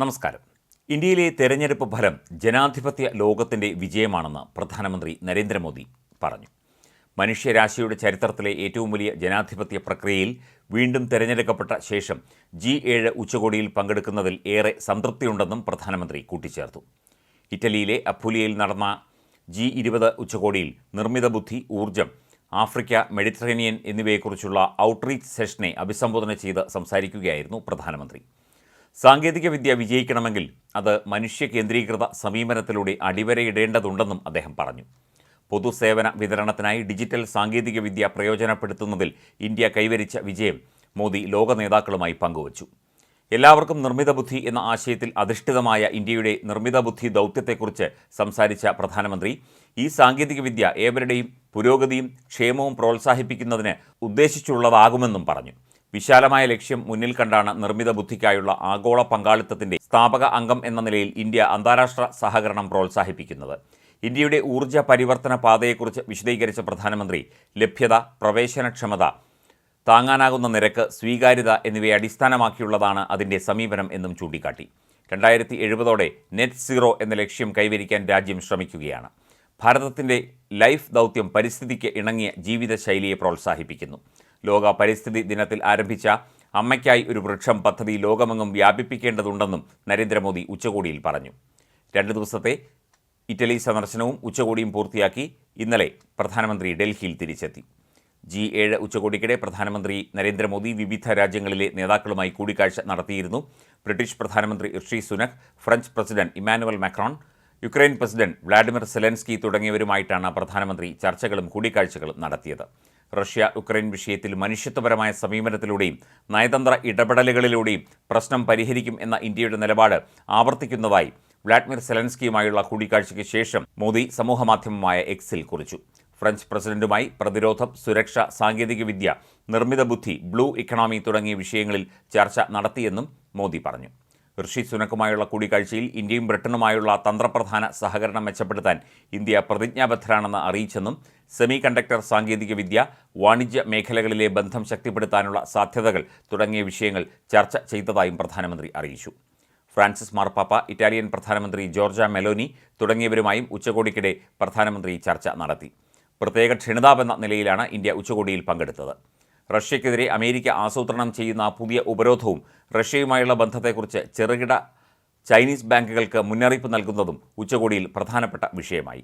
നമസ്കാരം. ഇന്ത്യയിലെ തെരഞ്ഞെടുപ്പ് ഫലം ജനാധിപത്യ ലോകത്തിന്റെ വിജയമാണെന്ന് പ്രധാനമന്ത്രി നരേന്ദ്രമോദി പറഞ്ഞു. മനുഷ്യരാശിയുടെ ചരിത്രത്തിലെ ഏറ്റവും വലിയ ജനാധിപത്യ പ്രക്രിയയിൽ വീണ്ടും തെരഞ്ഞെടുക്കപ്പെട്ട ശേഷം ജി ഏഴ് ഉച്ചകോടിയിൽ പങ്കെടുക്കുന്നതിൽ ഏറെ സംതൃപ്തിയുണ്ടെന്നും പ്രധാനമന്ത്രി കൂട്ടിച്ചേർത്തു. ഇറ്റലിയിലെ അപ്പുലിയയിൽ നടന്ന ജി ഇരുപത് ഉച്ചകോടിയിൽ നിർമ്മിത ബുദ്ധി ഊർജം ആഫ്രിക്ക മെഡിറ്ററേനിയൻ എന്നിവയെക്കുറിച്ചുള്ള ഔട്ട്റീച്ച് സെഷനെ അഭിസംബോധന ചെയ്ത് സംസാരിക്കുകയായിരുന്നു പ്രധാനമന്ത്രി. സാങ്കേതികവിദ്യ വിജയിക്കണമെങ്കിൽ അത് മനുഷ്യ കേന്ദ്രീകൃത സമീപനത്തിലൂടെ അടിവരയിടേണ്ടതുണ്ടെന്നും അദ്ദേഹം പറഞ്ഞു. പൊതുസേവന വിതരണത്തിനായി ഡിജിറ്റൽ സാങ്കേതികവിദ്യ പ്രയോജനപ്പെടുത്തുന്നതിൽ ഇന്ത്യ കൈവരിച്ച വിജയം മോദി ലോക നേതാക്കളുമായി പങ്കുവച്ചു. എല്ലാവർക്കും നിർമ്മിത ബുദ്ധി എന്ന ആശയത്തിൽ അധിഷ്ഠിതമായ ഇന്ത്യയുടെ നിർമ്മിത ബുദ്ധി ദൗത്യത്തെക്കുറിച്ച് സംസാരിച്ച പ്രധാനമന്ത്രി ഈ സാങ്കേതികവിദ്യ ഏവരുടെയും പുരോഗതിയും ക്ഷേമവും പ്രോത്സാഹിപ്പിക്കുന്നതിന് ഉദ്ദേശിച്ചുള്ളതാകുമെന്നും പറഞ്ഞു. വിശാലമായ ലക്ഷ്യം മുന്നിൽ കണ്ടാണ് നിർമ്മിത ബുദ്ധിക്കായുള്ള ആഗോള പങ്കാളിത്തത്തിന്റെ സ്ഥാപക അംഗം എന്ന നിലയിൽ ഇന്ത്യ അന്താരാഷ്ട്ര സഹകരണം പ്രോത്സാഹിപ്പിക്കുന്നത്. ഇന്ത്യയുടെ ഊർജ പരിവർത്തന പാതയെക്കുറിച്ച് വിശദീകരിച്ച പ്രധാനമന്ത്രി ലഭ്യത പ്രവേശനക്ഷമത താങ്ങാനാകുന്ന നിരക്ക് സ്വീകാര്യത എന്നിവയെ അടിസ്ഥാനമാക്കിയുള്ളതാണ് അതിന്റെ സമീപനം എന്നും ചൂണ്ടിക്കാട്ടി. രണ്ടായിരത്തി എഴുപതോടെ നെറ്റ് സീറോ എന്ന ലക്ഷ്യം കൈവരിക്കാൻ രാജ്യം ശ്രമിക്കുകയാണ്. ഭാരതത്തിന്റെ ലൈഫ് ദൗത്യം പരിസ്ഥിതിക്ക് ഇണങ്ങിയ ജീവിതശൈലിയെ പ്രോത്സാഹിപ്പിക്കുന്നു. ലോക പരിസ്ഥിതി ദിനത്തിൽ ആരംഭിച്ച അമ്മയ്ക്കായി ഒരു വൃക്ഷം പദ്ധതി ലോകമെങ്ങും വ്യാപിപ്പിക്കേണ്ടതുണ്ടെന്നും നരേന്ദ്രമോദി ഉച്ചകോടിയിൽ പറഞ്ഞു. രണ്ട് ദിവസത്തെ ഇറ്റലി സന്ദർശനവും ഉച്ചകോടിയും പൂർത്തിയാക്കി ഇന്നലെ പ്രധാനമന്ത്രി ഡൽഹിയിൽ തിരിച്ചെത്തി. ജി ഏഴ് ഉച്ചകോടിക്കിടെ പ്രധാനമന്ത്രി നരേന്ദ്രമോദി വിവിധ രാജ്യങ്ങളിലെ നേതാക്കളുമായി കൂടിക്കാഴ്ച നടത്തിയിരുന്നു. ബ്രിട്ടീഷ് പ്രധാനമന്ത്രി Rishi Sunak French president Emmanuel Macron Ukraine president Vladimir Zelensky തുടങ്ങിയവരുമായിട്ടാണ് പ്രധാനമന്ത്രി ചർച്ചകളും കൂടിക്കാഴ്ചകളും നടത്തിയത്. റഷ്യ ഉക്രൈൻ വിഷയത്തിൽ മനുഷ്യത്വപരമായ സമീപനത്തിലൂടെയും നയതന്ത്ര ഇടപെടലുകളിലൂടെയും പ്രശ്നം പരിഹരിക്കും എന്ന ഇന്ത്യയുടെ നിലപാട് ആവർത്തിക്കുന്നതായി വ്ളാഡിമിർ സെലൻസ്കിയുമായുള്ള കൂടിക്കാഴ്ചയ്ക്ക് ശേഷം മോദി സമൂഹമാധ്യമമായ എക്സിൽ കുറിച്ചു. ഫ്രഞ്ച് പ്രസിഡന്റുമായി പ്രതിരോധം സുരക്ഷ സാങ്കേതികവിദ്യ നിർമ്മിത ബുദ്ധി ബ്ലൂ ഇക്കണോമി തുടങ്ങിയ വിഷയങ്ങളിൽ ചർച്ച നടത്തിയെന്നും മോദി പറഞ്ഞു. ഋഷി സുനക്കുമായുള്ള കൂടിക്കാഴ്ചയിൽ ഇന്ത്യയും ബ്രിട്ടനുമായുള്ള തന്ത്രപ്രധാന സഹകരണം മെച്ചപ്പെടുത്താൻ ഇന്ത്യ പ്രതിജ്ഞാബദ്ധരാണെന്ന് അറിയിച്ചെന്നും സെമി കണ്ടക്ടർ സാങ്കേതികവിദ്യ വാണിജ്യ മേഖലകളിലെ ബന്ധം ശക്തിപ്പെടുത്താനുള്ള സാധ്യതകൾ തുടങ്ങിയ വിഷയങ്ങൾ ചർച്ച ചെയ്തതായും പ്രധാനമന്ത്രി അറിയിച്ചു. ഫ്രാൻസിസ് മാർപ്പാപ്പ ഇറ്റാലിയൻ പ്രധാനമന്ത്രി ജോർജ മെലോനി തുടങ്ങിയവരുമായും ഉച്ചകോടിക്കിടെ പ്രധാനമന്ത്രി ചർച്ച നടത്തി. പ്രത്യേക ക്ഷണിതാവെന്ന നിലയിലാണ് ഇന്ത്യ ഉച്ചകോടിയിൽ പങ്കെടുത്തത്. റഷ്യക്കെതിരെ അമേരിക്ക ആസൂത്രണം ചെയ്യുന്ന പുതിയ ഉപരോധവും റഷ്യയുമായുള്ള ബന്ധത്തെക്കുറിച്ച് ചെറുകിട ചൈനീസ് ബാങ്കുകൾക്ക് മുന്നറിയിപ്പ് നൽകുന്നതും ഉച്ചകോടിയിൽ പ്രധാനപ്പെട്ട വിഷയമായി.